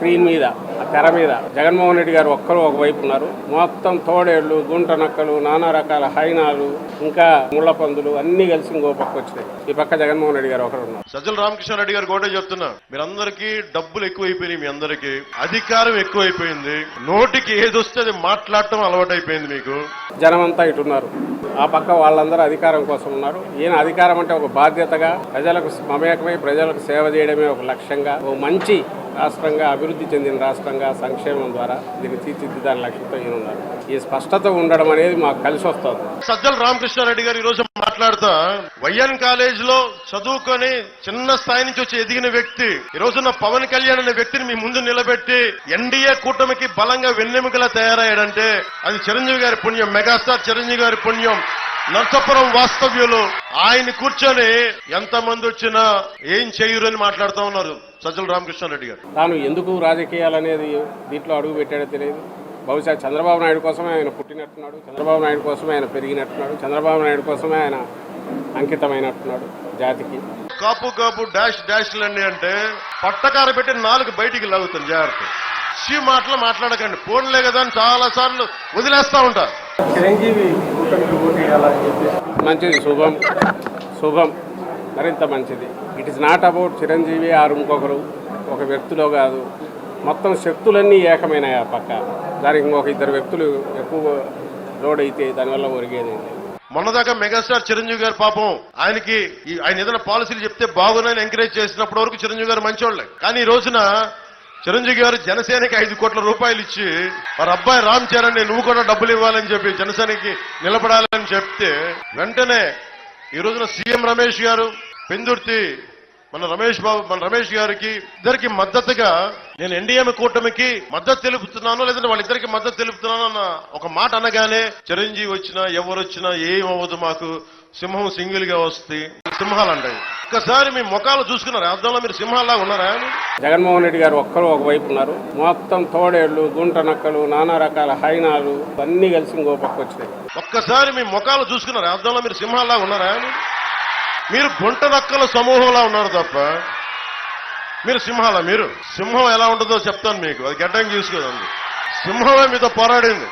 Screen మీద ఆ తెర మీద జగన్మోహన్ రెడ్డి గారు ఒక్కరు ఒకవైపు ఉన్నారు. మొత్తం తోడేళ్ళు గుంట నక్కలు నానా రకాల హైనాలు ఇంకా ముళ్ళ పందులు అన్ని కలిసి ఇంకో పక్క వచ్చినాయి. ఈ పక్క జగన్మోహన్ రెడ్డి గారు ఒకరు ఉన్నారు. సజ్జల రామకృష్ణారెడ్డి గారు కూడా చెప్తున్నా. మీరందరికీ డబ్బులు ఎక్కువైపోయినాయి మీ అందరికీ. అధికారం ఎక్కువైపోయింది. నోటికి ఏది వస్తే అది మాట్లాడటం అలవాటైపోయింది మీకు. జనమంతా ఇటు ఉన్నారు. ఆ పక్క వాళ్ళందరూ అధికారం కోసం ఉన్నారు. ఈయన అధికారం అంటే ఒక బాధ్యతగా ప్రజలకు మమేకమై ప్రజలకు సేవ చేయడమే ఒక లక్ష్యంగా ఓ మంచి రాష్ట్రంగా అభివృద్ధి చెందిన రాష్ట్రంగా సంక్షేమం ద్వారా దీన్ని తీర్చిదిద్దాని లక్ష్యంతో ఉన్నారు ఈ స్పష్టత ఉండడం అనేది మాకు కలిసి వస్తుంది సజ్జల రామకృష్ణారెడ్డి గారు ఈ రోజు మాట్లాడుతా. వైఎన్ కాలేజ్లో చదువుకొని చిన్న స్థాయి నుంచి వచ్చి ఎదిగిన వ్యక్తి ఈ రోజున పవన్ కళ్యాణ్ అనే వ్యక్తిని మీ ముందు నిలబెట్టి ఎన్డీఏ కూటమికి బలంగా వెన్నెముకలా తయారయ్యాడంటే అది చిరంజీవి గారి పుణ్యం మెగాస్టార్ చిరంజీవి గారి పుణ్యం. నర్సపురం వాస్తవ్యులు ఆయన కూర్చొని ఎంతమంది వచ్చినా ఏం చేయరు అని మాట్లాడుతూ ఉన్నారు సజ్జల రామకృష్ణారెడ్డి గారు. తాను ఎందుకు రాజకీయాలు అనేది దీంట్లో అడుగు పెట్టాడో తెలియదు. బహుశా చంద్రబాబు నాయుడు కోసమే ఆయన పుట్టినట్టున్నాడు చంద్రబాబు నాయుడు కోసమే ఆయన పెరిగినట్టున్నాడు చంద్రబాబు నాయుడు కోసమే ఆయన అంకితమైనట్టున్నాడు జాతికి. కాపు కాపు డాష్ డాష్లన్నీ అంటే పట్టకార పెట్టి నాలుగు బయటికి లాగుతాం జాగ్రత్త. షీ మాటలు మాట్లాడకండి. ఫోన్లే కదా అని చాలా సార్లు వదిలేస్తా ఉంటారు చిరంజీవి మంచిది శుభం. శుభం. మరింత మంచిది. It is not about Chiranjeevi ఆరు ఇంకొకరు ఒక వ్యక్తిలో కాదు. మొత్తం శక్తులన్నీ ఏకమైనాయి ఆ పక్క. దానికి ఇంకొక ఇద్దరు వ్యక్తులు ఎక్కువ లోడ్ అయితే దానివల్ల ఒరిగేది. మొన్నదాకా మెగాస్టార్ చిరంజీవి గారు పాపం ఆయనకి ఆయన ఏదైనా పాలసీలు చెప్తే బాగున్నాయని ఎంకరేజ్ చేసినప్పటి వరకు చిరంజీవి గారు మంచోళ్ళే. కానీ ఈ రోజున చిరంజీవి గారు జనసేనకి ఐదు కోట్ల రూపాయలు ఇచ్చి వారి అబ్బాయి రామ్ చరణ్ నువ్వు కూడా డబ్బులు ఇవ్వాలని చెప్పి జనసేనకి నిలబడాలని చెప్తే వెంటనే ఈ రోజున సీఎం రమేష్ గారు పెందుర్తి మన రమేష్ బాబు మన రమేష్ గారికి ఇద్దరికి మద్దతుగా నేను ఎన్డీఎం కూటమికి మద్దతు తెలుపుతున్నాను లేదంటే వాళ్ళిద్దరికి మద్దతు తెలుపుతున్నాను అన్న ఒక మాట అనగానే చిరంజీవి వచ్చినా ఎవరు వచ్చినా ఏం అవ్వదు మాకు. సింహం సింగిల్గా వస్తాయి సింహాలు అంటాయి. ఒక్కసారి మీ ముఖాలు చూసుకున్నారు? అర్థంలో మీరు సింహాల్లా ఉన్నారా? జగన్మోహన్ రెడ్డి గారు ఒక్కరు ఒకవైపు ఉన్నారు. మొత్తం తోడేళ్ళు గుంట నక్కలు నానా రకాల హైనాలు అన్నీ కలిసి ఇంకో పక్క వచ్చినాయి. ఒక్కసారి మీ ముఖాలు చూసుకున్నారు? అర్థంలో మీరు సింహాల్లా ఉన్నారా? మీరు గుంట నక్కల సమూహంలా ఉన్నారు తప్ప మీరు సింహాల? మీరు సింహం ఎలా ఉంటుందో చెప్తాను మీకు. అది గడ్డం చూసుకోదండి సింహమే మీతో పోరాడింది.